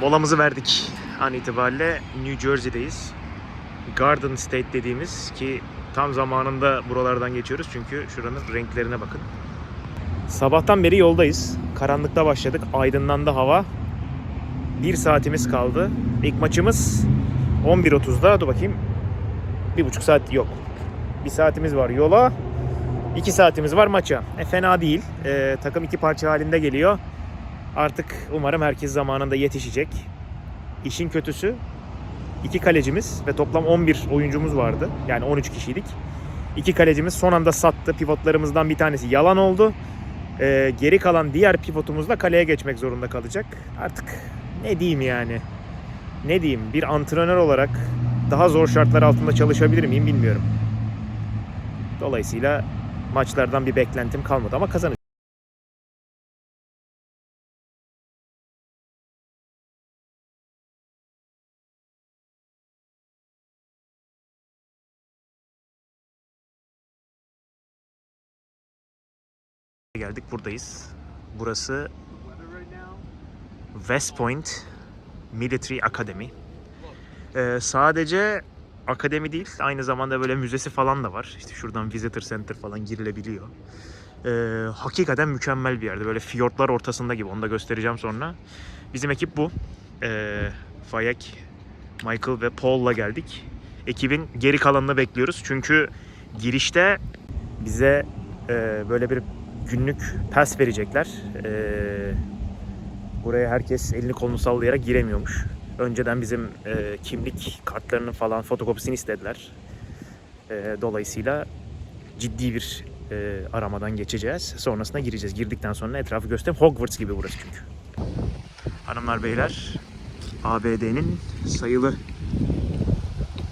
Molamızı verdik an itibariyle New Jersey'deyiz. Garden State dediğimiz ki tam zamanında buralardan geçiyoruz çünkü şuranın renklerine bakın. Sabahtan beri yoldayız. Karanlıkta başladık. Aydınlandı hava. Bir saatimiz kaldı. İlk maçımız 11.30'da. Dur bakayım. Bir buçuk saat yok. Bir saatimiz var yola. İki saatimiz var maça. E, fena değil. E, takım iki parça halinde geliyor. Artık umarım herkes zamanında yetişecek. İşin kötüsü iki kalecimiz ve toplam 11 oyuncumuz vardı. Yani 13 kişiydik. İki kalecimiz son anda sattı. Pivotlarımızdan bir tanesi yalan oldu. Ee, geri kalan diğer pivotumuzla kaleye geçmek zorunda kalacak. Artık ne diyeyim yani? Ne diyeyim? Bir antrenör olarak daha zor şartlar altında çalışabilir miyim bilmiyorum. Dolayısıyla maçlardan bir beklentim kalmadı ama kazanacağız. Geldik buradayız. Burası West Point Military Academy. Ee, sadece akademi değil, aynı zamanda böyle müzesi falan da var. İşte şuradan Visitor Center falan girilebiliyor. Ee, hakikaten mükemmel bir yerde. Böyle fiyortlar ortasında gibi. Onu da göstereceğim sonra. Bizim ekip bu. Ee, Fayek, Michael ve Paul'la geldik. Ekibin geri kalanını bekliyoruz. Çünkü girişte bize e, böyle bir günlük pass verecekler. Ee, buraya herkes elini kolunu sallayarak giremiyormuş. Önceden bizim e, kimlik kartlarının falan fotokopisini istediler. E, dolayısıyla ciddi bir e, aramadan geçeceğiz. Sonrasında gireceğiz. Girdikten sonra etrafı göstereyim. Hogwarts gibi burası çünkü. Hanımlar beyler, ABD'nin sayılı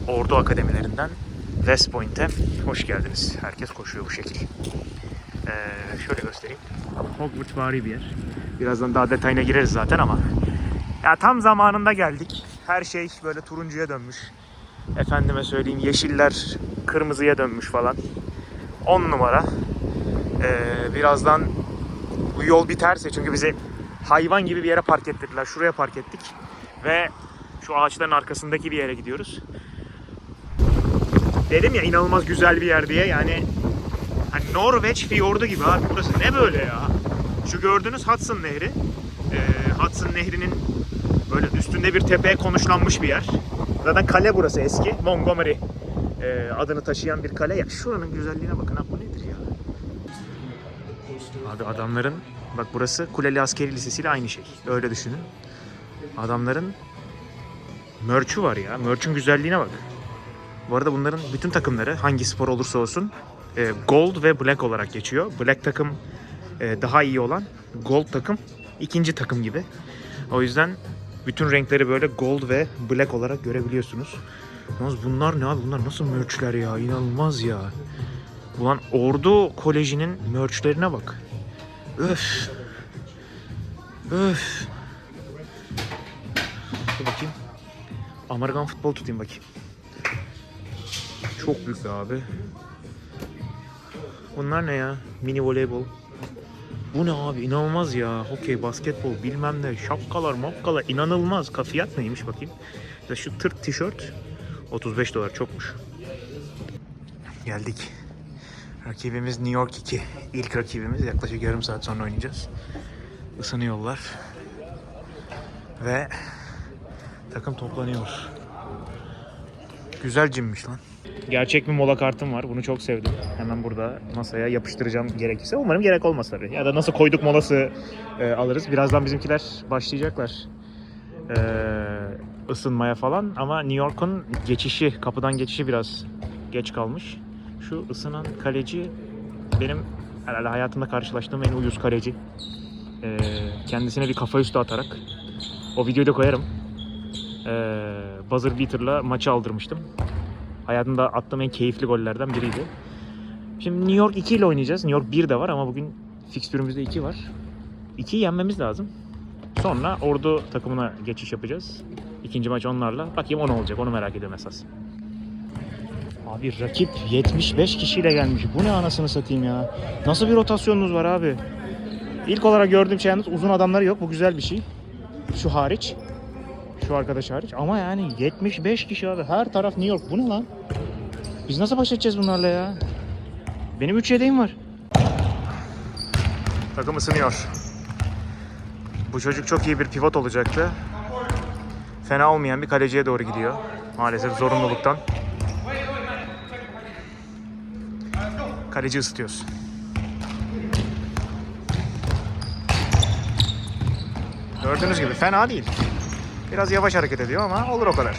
ordu akademilerinden West Point'e hoş geldiniz. Herkes koşuyor bu şekil. Ee, şöyle göstereyim. Hogwarts vari bir yer. Birazdan daha detayına gireriz zaten ama. Ya tam zamanında geldik. Her şey böyle turuncuya dönmüş. Efendime söyleyeyim yeşiller kırmızıya dönmüş falan. 10 numara. Ee, birazdan bu yol biterse çünkü bizi hayvan gibi bir yere park ettirdiler. Şuraya park ettik. Ve şu ağaçların arkasındaki bir yere gidiyoruz. Dedim ya inanılmaz güzel bir yer diye. Yani Hani Norveç fiyordu gibi abi. Burası ne böyle ya? Şu gördüğünüz Hudson Nehri. Ee, Hudson Nehri'nin böyle üstünde bir tepeye konuşlanmış bir yer. Zaten kale burası eski. Montgomery e, adını taşıyan bir kale. Ya şuranın güzelliğine bakın bu nedir ya? Abi adamların bak burası Kuleli Askeri Lisesi ile aynı şey. Öyle düşünün. Adamların merch'ü var ya. Merch'ün güzelliğine bak. Bu arada bunların bütün takımları hangi spor olursa olsun e, gold ve black olarak geçiyor. Black takım e, daha iyi olan, gold takım ikinci takım gibi. O yüzden bütün renkleri böyle gold ve black olarak görebiliyorsunuz. Yalnız bunlar ne abi? Bunlar nasıl merchler ya? İnanılmaz ya. Ulan Ordu Koleji'nin merchlerine bak. Öf. Öf. Dur bakayım. Amerikan futbol tutayım bakayım. Çok büyük abi. Bunlar ne ya? Mini voleybol. Bu ne abi? İnanılmaz ya. Hokey, basketbol, bilmem ne. Şapkalar, mapkalar. inanılmaz. Fiyat neymiş bakayım. Ya şu tırt tişört 35 dolar çokmuş. Geldik. Rakibimiz New York 2. İlk rakibimiz. Yaklaşık yarım saat sonra oynayacağız. Isınıyorlar. Ve takım toplanıyor. Güzel cimmiş lan. Gerçek bir mola kartım var. Bunu çok sevdim. Hemen burada masaya yapıştıracağım gerekirse. Umarım gerek olmaz tabii. Ya da nasıl koyduk molası e, alırız. Birazdan bizimkiler başlayacaklar e, ısınmaya falan. Ama New York'un geçişi, kapıdan geçişi biraz geç kalmış. Şu ısınan kaleci benim herhalde hayatımda karşılaştığım en uyuz kaleci. E, kendisine bir kafa üstü atarak. O videoyu da koyarım. E, buzzer beater'la maçı aldırmıştım. Hayatımda attığım en keyifli gollerden biriydi. Şimdi New York 2 ile oynayacağız. New York 1 de var ama bugün fikstürümüzde 2 var. 2'yi yenmemiz lazım. Sonra Ordu takımına geçiş yapacağız. İkinci maç onlarla. Bakayım o ne olacak onu merak ediyorum esas. Abi rakip 75 kişiyle gelmiş. Bu ne anasını satayım ya. Nasıl bir rotasyonunuz var abi? İlk olarak gördüğüm şey yalnız uzun adamları yok. Bu güzel bir şey. Şu hariç. Şu arkadaş hariç. Ama yani 75 kişi abi. Her taraf New York. Bu ne lan? Biz nasıl baş edeceğiz bunlarla ya? Benim 3 yedeğim var. Takım ısınıyor. Bu çocuk çok iyi bir pivot olacaktı. Fena olmayan bir kaleciye doğru gidiyor. Maalesef zorunluluktan. Kaleci ısıtıyoruz. Gördüğünüz gibi fena değil. Biraz yavaş hareket ediyor ama olur o kadar.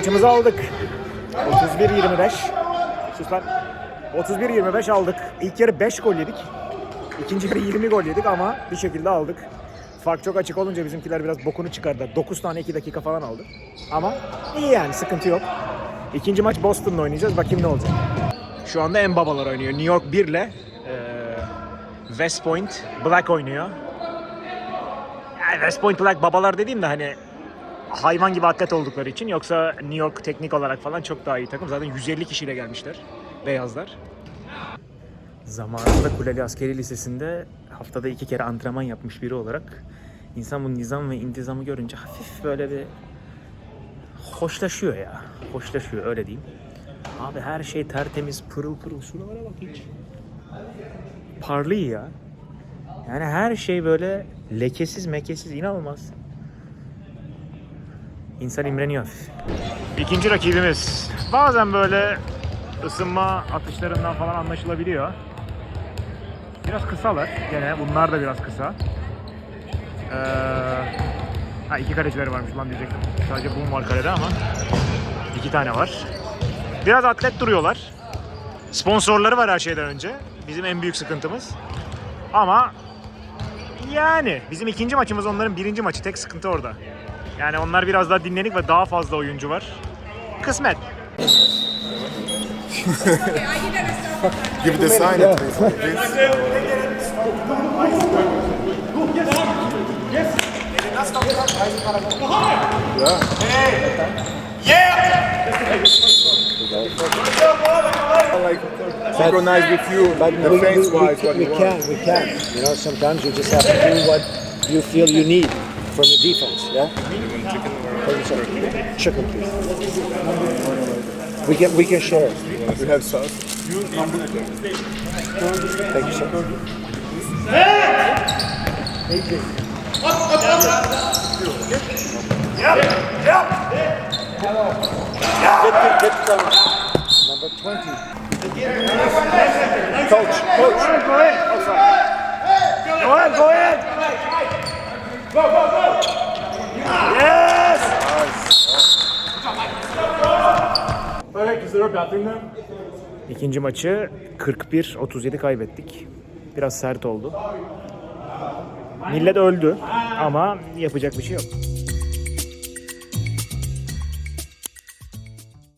Maçımızı aldık. 31-25. Sus lan. 31-25 aldık. İlk yarı 5 gol yedik. İkinci yarı 20 gol yedik ama bir şekilde aldık. Fark çok açık olunca bizimkiler biraz bokunu çıkardı. 9 tane 2 dakika falan aldı. Ama iyi yani sıkıntı yok. İkinci maç Boston'la oynayacağız. Bakayım ne olacak. Şu anda en babalar oynuyor. New York 1 ile eee, West Point Black oynuyor. Yani West Point Black babalar dediğim de hani hayvan gibi atlet oldukları için yoksa New York teknik olarak falan çok daha iyi takım. Zaten 150 kişiyle gelmişler beyazlar. Zamanında Kuleli Askeri Lisesi'nde haftada iki kere antrenman yapmış biri olarak insan bu nizam ve intizamı görünce hafif böyle bir hoşlaşıyor ya. Hoşlaşıyor öyle diyeyim. Abi her şey tertemiz, pırıl pırıl. Şuralara bak hiç. Parlıyor ya. Yani her şey böyle lekesiz mekesiz inanılmaz. İnsan imreniyor. İkinci rakibimiz. Bazen böyle ısınma atışlarından falan anlaşılabiliyor. Biraz kısalar gene. Bunlar da biraz kısa. Ee, ha iki kalecileri varmış lan diyecektim. Sadece Boom var kalede ama iki tane var. Biraz atlet duruyorlar. Sponsorları var her şeyden önce. Bizim en büyük sıkıntımız. Ama yani bizim ikinci maçımız onların birinci maçı. Tek sıkıntı orada. Yani onlar biraz daha dinlenik ve daha fazla oyuncu var. Kısmet. Give a sign at least like this. Like synchronize with you, defense wise, what we you can, want. we can. You know, sometimes you just have to do what you feel you need from the defense. Yeah. Thank. Chicken, please. We can, we can share. We have sauce. Thank you, sir. Get, get, get Number 20. Coach, coach. Go ahead, go ahead. İkinci maçı 41-37 kaybettik. Biraz sert oldu. Millet öldü ama yapacak bir şey yok.